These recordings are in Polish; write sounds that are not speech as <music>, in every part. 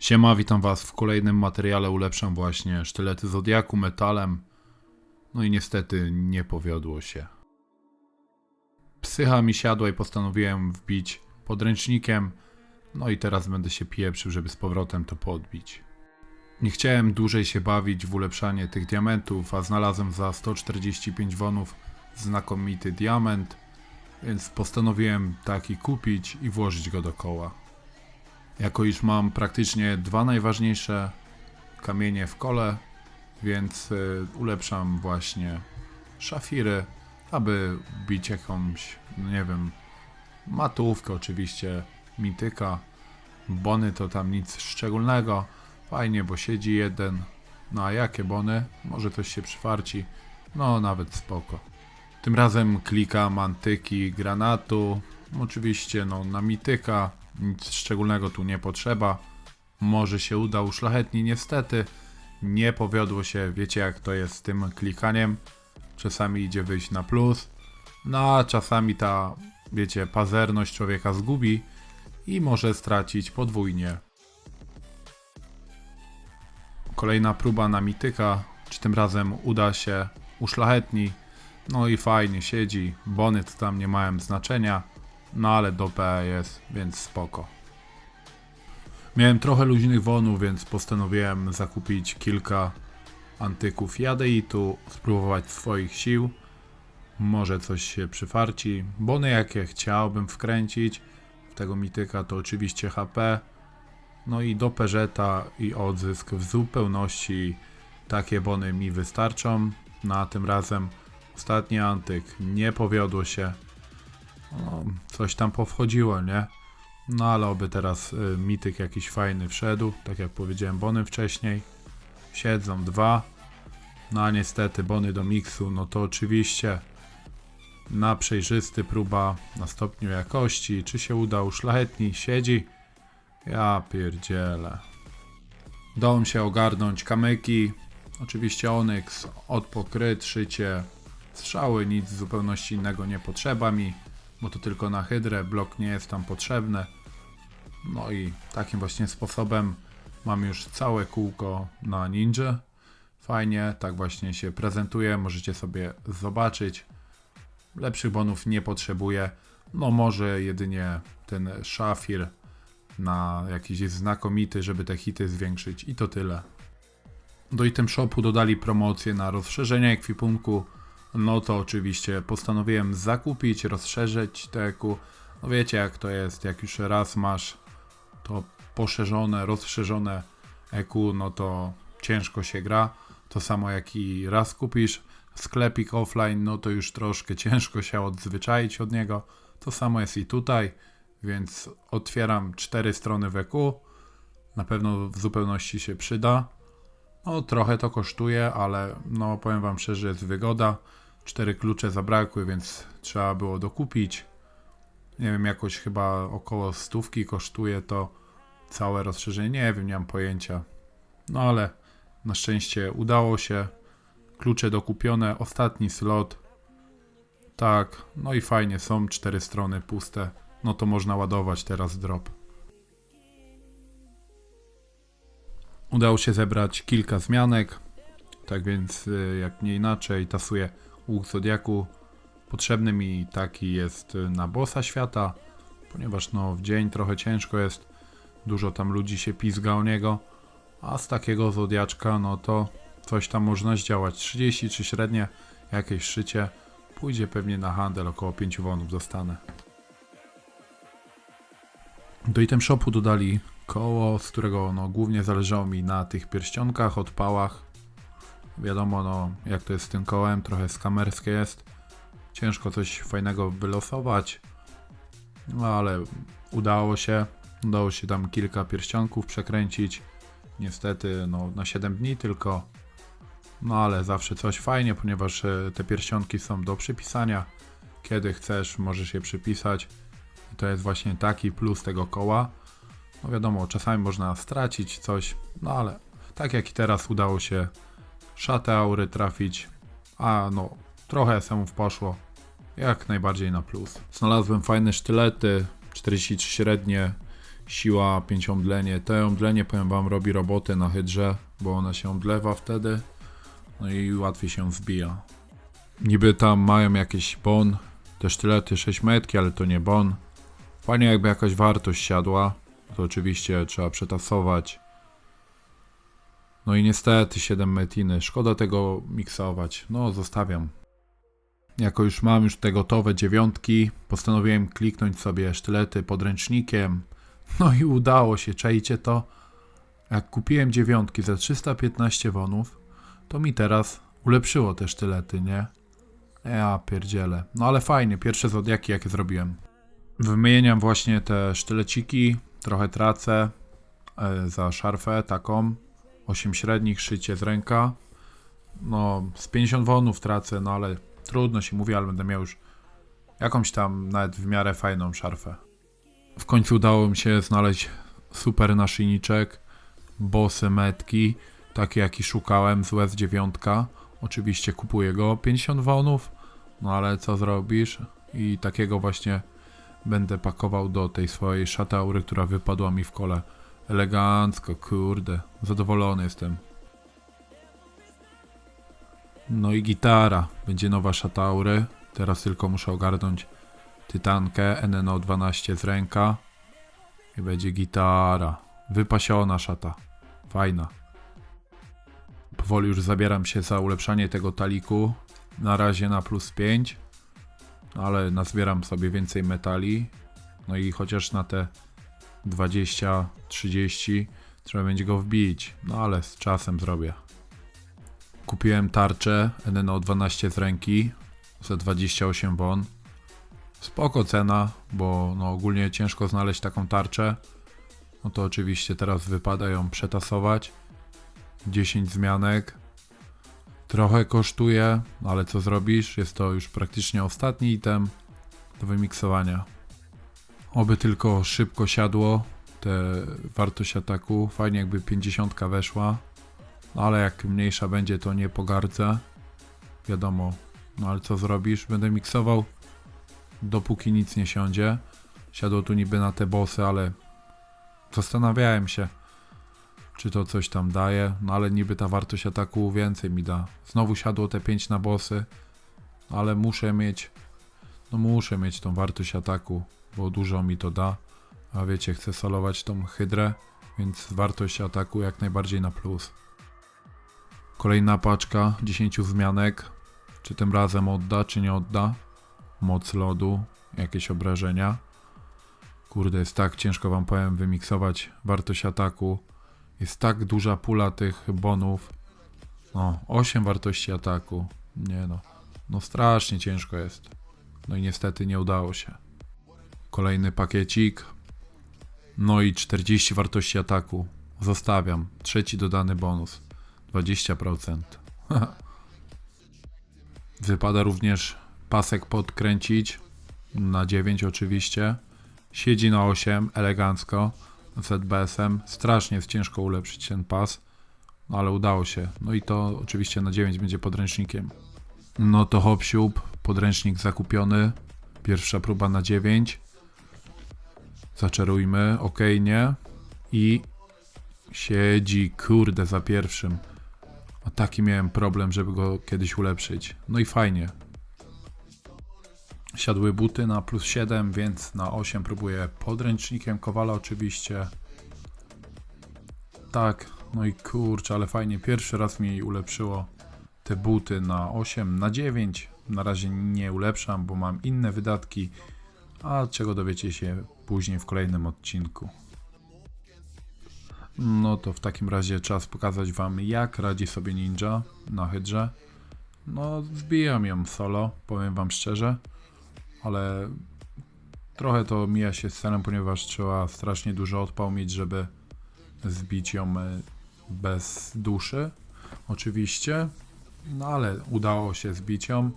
Siema, witam was w kolejnym materiale. Ulepszam właśnie sztylety Zodiaku metalem. No i niestety nie powiodło się. Psycha mi siadła i postanowiłem wbić podręcznikiem. No i teraz będę się pieprzył, żeby z powrotem to podbić. Nie chciałem dłużej się bawić w ulepszanie tych diamentów, a znalazłem za 145 wonów znakomity diament, więc postanowiłem taki kupić i włożyć go do koła. Jako iż mam praktycznie dwa najważniejsze kamienie w kole, więc y, ulepszam właśnie szafiry, aby bić jakąś, no nie wiem, matówkę oczywiście, mityka. Bony to tam nic szczególnego. Fajnie, bo siedzi jeden. No a jakie bony? Może coś się przyfarci. No nawet spoko. Tym razem klikam antyki granatu. Oczywiście no na mityka. Nic szczególnego tu nie potrzeba. Może się uda uszlachetni niestety. Nie powiodło się, wiecie jak to jest z tym klikaniem. Czasami idzie wyjść na plus. No a czasami ta, wiecie, pazerność człowieka zgubi i może stracić podwójnie. Kolejna próba na mityka, czy tym razem uda się uszlachetni. No i fajnie siedzi, bony to tam nie mają znaczenia, no ale do P jest, więc spoko. Miałem trochę luźnych wonów, więc postanowiłem zakupić kilka antyków jadeitu, spróbować swoich sił. Może coś się przyfarci. Bony jakie chciałbym wkręcić w tego mityka to oczywiście HP. No i do Peżeta i odzysk w zupełności takie bony mi wystarczą. No a tym razem ostatni antyk nie powiodło się. No, coś tam powchodziło, nie? No ale oby teraz y, mityk jakiś fajny wszedł, tak jak powiedziałem bony wcześniej. Siedzą dwa. No a niestety bony do miksu, no to oczywiście na przejrzysty próba na stopniu jakości. Czy się uda uszlachetni? Siedzi. Ja pierdzielę. Dałem się ogarnąć kamyki. Oczywiście Onyx, odpokryt, szycie, strzały, nic zupełności innego nie potrzeba mi, bo to tylko na hydrę, blok nie jest tam potrzebny. No i takim właśnie sposobem mam już całe kółko na ninja. Fajnie, tak właśnie się prezentuje, możecie sobie zobaczyć. Lepszych bonów nie potrzebuję. No może jedynie ten szafir na jakiś znakomity, żeby te hity zwiększyć i to tyle. Do item shopu dodali promocję na rozszerzenie ekwipunku. No to oczywiście postanowiłem zakupić, rozszerzyć te EQ. No wiecie jak to jest, jak już raz masz to poszerzone, rozszerzone EQ, no to ciężko się gra. To samo jak i raz kupisz sklepik offline, no to już troszkę <laughs> ciężko się odzwyczaić od niego. To samo jest i tutaj, więc otwieram cztery strony w EQ. Na pewno w zupełności się przyda. No trochę to kosztuje, ale no powiem wam szczerze, jest wygoda. Cztery klucze zabrakły, więc trzeba było dokupić. Nie wiem, jakoś chyba około stówki kosztuje to całe rozszerzenie. Nie wiem, nie mam pojęcia. No ale na szczęście udało się. Klucze dokupione, ostatni slot. Tak, no i fajnie, są cztery strony puste. No to można ładować teraz drop. Udało się zebrać kilka zmianek. Tak więc, y, jak nie inaczej, tasuję łuk Zodiaku. Potrzebny mi taki jest y, na bossa świata, ponieważ no w dzień trochę ciężko jest. Dużo tam ludzi się pizga o niego. A z takiego Zodiaczka, no to coś tam można zdziałać. 30 czy średnie jakieś szycie. Pójdzie pewnie na handel, około 5 wonów dostanę. Do item shopu dodali koło, z którego no, głównie zależało mi na tych pierścionkach, odpałach. Wiadomo, no, jak to jest z tym kołem, trochę skamerskie jest. Ciężko coś fajnego wylosować. No ale udało się. Udało się tam kilka pierścionków przekręcić. Niestety, no, na 7 dni tylko. No ale zawsze coś fajnie, ponieważ e, te pierścionki są do przypisania. Kiedy chcesz, możesz je przypisać. I to jest właśnie taki plus tego koła. No wiadomo, czasami można stracić coś, no ale tak jak i teraz udało się szatę aury trafić, a no trochę SM-ów poszło, jak najbardziej na plus. Znalazłem fajne sztylety, 43 średnie, siła, 5 omdlenie. To omdlenie, powiem wam, robi robotę na hydrze, bo ona się omdlewa wtedy, no i łatwiej się wbija. Niby tam mają jakieś bon, te sztylety 6 metki, ale to nie bon. Fajnie jakby jakaś wartość siadła, to oczywiście trzeba przetasować. No i niestety 7 metiny, szkoda tego miksować, no zostawiam. Jako już mam już te gotowe dziewiątki, postanowiłem kliknąć sobie sztylety podręcznikiem. No i udało się, czajcie to? Jak kupiłem dziewiątki za 315 wonów, to mi teraz ulepszyło te sztylety, nie? Ja pierdzielę. No ale fajnie, pierwsze zodiaki jakie zrobiłem. Wymieniam właśnie te sztyleciki, trochę tracę e, za szarfę taką. 8 średnich, szycie z ręka. No, z 50 wonów tracę, no ale trudno się mówi, ale będę miał już jakąś tam nawet w miarę fajną szarfę. W końcu udało mi się znaleźć super naszyjniczek, bosy metki, takie jaki szukałem z US 9. Oczywiście kupuję go 50 wonów, no ale co zrobisz? I takiego właśnie będę pakował do tej swojej szataury, która wypadła mi w kole. Elegancko, kurde, zadowolony jestem. No i gitara, będzie nowa szataury. Teraz tylko muszę ogarnąć tytankę NNO 12 z ręka. I będzie gitara. Wypasiona szata. Fajna. Powoli już zabieram się za ulepszanie tego taliku. Na razie na plus 5. Ale nazbieram sobie więcej metali. No i chociaż na te 20, 30 trzeba będzie go wbić. No ale z czasem zrobię. Kupiłem tarczę NNO 12 z ręki za 28 won. Spoko cena, bo no ogólnie ciężko znaleźć taką tarczę. No to oczywiście teraz wypada ją przetasować. 10 zmianek. Trochę kosztuje, ale co zrobisz? Jest to już praktycznie ostatni item do wymiksowania. Oby tylko szybko siadło te wartość ataku. Fajnie jakby 50 weszła. Ale jak mniejsza będzie, to nie pogardzę. Wiadomo. No ale co zrobisz? Będę miksował dopóki nic nie siądzie. Siadło tu niby na te bossy, ale zastanawiałem się, czy to coś tam daje. No ale niby ta wartość ataku więcej mi da. Znowu siadło te 5 na bossy, ale muszę mieć, no muszę mieć tą wartość ataku, bo dużo mi to da. A wiecie, chcę solować tą hydrę, więc wartość ataku jak najbardziej na plus. Kolejna paczka 10 zmianek. Czy tym razem odda, czy nie odda? Moc lodu, jakieś obrażenia. Kurde, jest tak ciężko wam powiem wymiksować wartość ataku. Jest tak duża pula tych bonów. No, 8 wartości ataku. Nie no. No strasznie ciężko jest. No i niestety nie udało się. Kolejny pakiecik. No i 40 wartości ataku. Zostawiam. Trzeci dodany bonus. 20%. <laughs> Wypada również pasek podkręcić na 9 oczywiście. Siedzi na 8 elegancko ZBS-em. Strasznie jest ciężko ulepszyć ten pas, no ale udało się. No i to oczywiście na 9 będzie podręcznikiem. No to hop siup, podręcznik zakupiony. Pierwsza próba na 9. Zaczarujmy, ok, nie. I siedzi, kurde, za pierwszym. A taki miałem problem, żeby go kiedyś ulepszyć. No i fajnie. Siadły buty na plus 7, więc na 8 próbuję podręcznikiem Kowala oczywiście. Tak, no i kurczę, ale fajnie. Pierwszy raz mi ulepszyło te buty na 8, na 9. Na razie nie ulepszam, bo mam inne wydatki, a czego dowiecie się później w kolejnym odcinku. No to w takim razie czas pokazać wam jak radzi sobie ninja na hydrze. No zbijam ją solo, powiem wam szczerze, ale trochę to mija się z celem, ponieważ trzeba strasznie dużo odpał mieć, żeby zbić ją e, bez duszy. Oczywiście, no ale udało się zbić ją.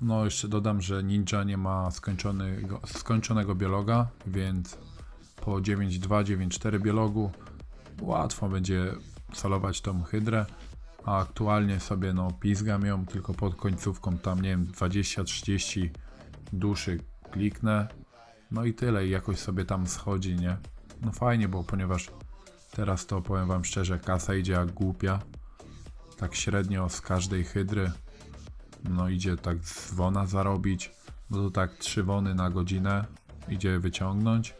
No jeszcze dodam, że ninja nie ma skończonego, skończonego biologa, więc po 9.2, 9.4 biologu łatwo będzie solować tą hydrę, a aktualnie sobie no pizgam ją tylko pod końcówką tam nie wiem 20-30 duszy kliknę no i tyle i jakoś sobie tam schodzi, nie? no fajnie było, ponieważ teraz to powiem wam szczerze, kasa idzie jak głupia. Tak średnio z każdej hydry. No idzie tak z wona zarobić. No to tak trzy wony na godzinę idzie wyciągnąć.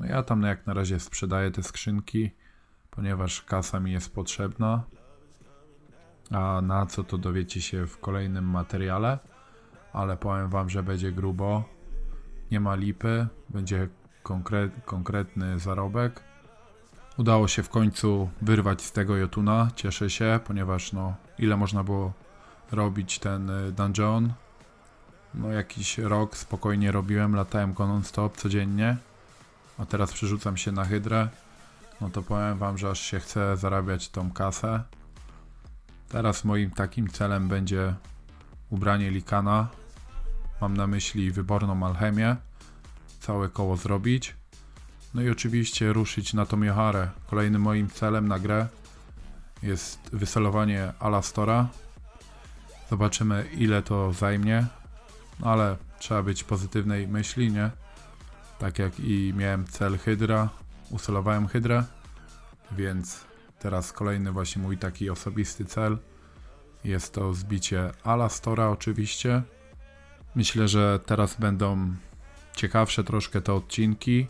No ja tam jak na razie sprzedaję te skrzynki, ponieważ kasa mi jest potrzebna. A na co to dowiecie się w kolejnym materiale. Ale powiem wam, że będzie grubo. Nie ma lipy, będzie konkre- konkretny zarobek. Udało się w końcu wyrwać z tego Jotuna. Cieszę się, ponieważ no ile można było robić ten y, dungeon. No jakiś rok spokojnie robiłem, latałem go non-stop codziennie. A teraz przerzucam się na hydrę. No to powiem wam, że aż się chce zarabiać tą kasę. Teraz moim takim celem będzie ubranie Likana. Mam na myśli wyborną alchemię. Całe koło zrobić. No i oczywiście ruszyć na tą Joharę. Kolejnym moim celem na grę jest wysolowanie Alastora. Zobaczymy ile to zajmie. Ale trzeba być pozytywnej myśli, nie? Tak jak i miałem cel Hydra, usolowałem Hydrę, więc teraz kolejny właśnie mój taki osobisty cel jest to zbicie Alastora oczywiście. Myślę, że teraz będą ciekawsze troszkę te odcinki.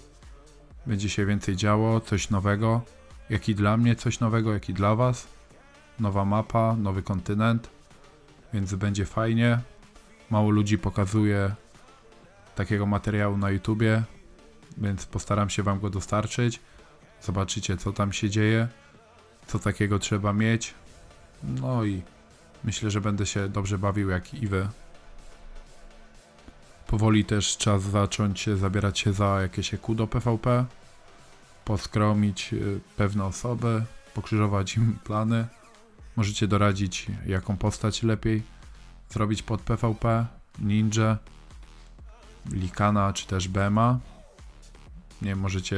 Będzie się więcej działo, coś nowego. Jak i dla mnie coś nowego, jak i dla Was. Nowa mapa, nowy kontynent, więc będzie fajnie. Mało ludzi pokazuje takiego materiału na YouTubie, więc postaram się Wam go dostarczyć. Zobaczycie, co tam się dzieje, co takiego trzeba mieć. No i myślę, że będę się dobrze bawił, jak i Wy. Powoli też czas zacząć zabierać się za jakieś EQ do PvP, poskromić y, pewne osoby, pokrzyżować im plany. Możecie doradzić, jaką postać lepiej zrobić pod PvP, Ninja, Likana czy też Bema. Nie możecie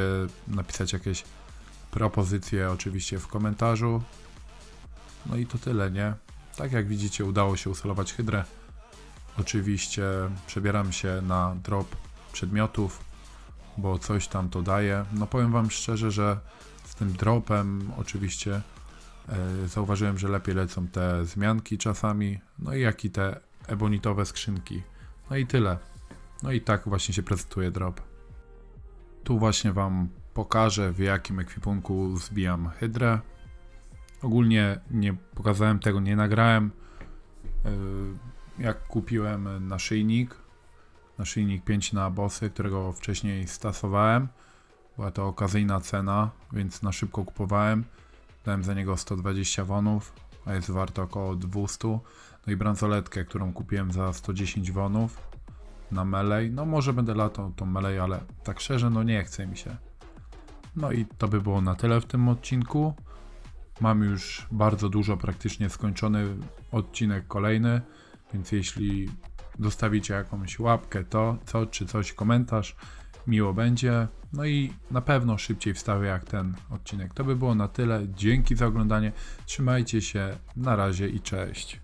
napisać jakieś propozycje oczywiście w komentarzu. No i to tyle, nie? Tak jak widzicie, udało się usolować hydrę. Oczywiście przebieram się na drop przedmiotów, bo coś tam to daje. No powiem wam szczerze, że z tym dropem oczywiście e, zauważyłem, że lepiej lecą te zmianki czasami, no i jak i te ebonitowe skrzynki. No i tyle. No i tak właśnie się prezentuje drop. Tu właśnie wam pokażę w jakim ekwipunku zbijam hydrę. Ogólnie nie pokazałem tego, nie nagrałem. Yy, Jak kupiłem naszyjnik, naszyjnik 5 na bossy, którego wcześniej stasowałem. Była to okazyjna cena, więc na szybko kupowałem. Dałem za niego 120 wonów, a jest warto około 200. No i bransoletkę, którą kupiłem za 110 wonów na melee. No może będę latał tą melee, ale tak szczerze, no nie chce mi się. No i to by było na tyle w tym odcinku. Mam już bardzo dużo, praktycznie skończony odcinek kolejny, więc jeśli zostawicie jakąś łapkę, to co czy coś, komentarz, miło będzie. No i na pewno szybciej wstawię jak ten odcinek. To by było na tyle. Dzięki za oglądanie. Trzymajcie się. Na razie i cześć.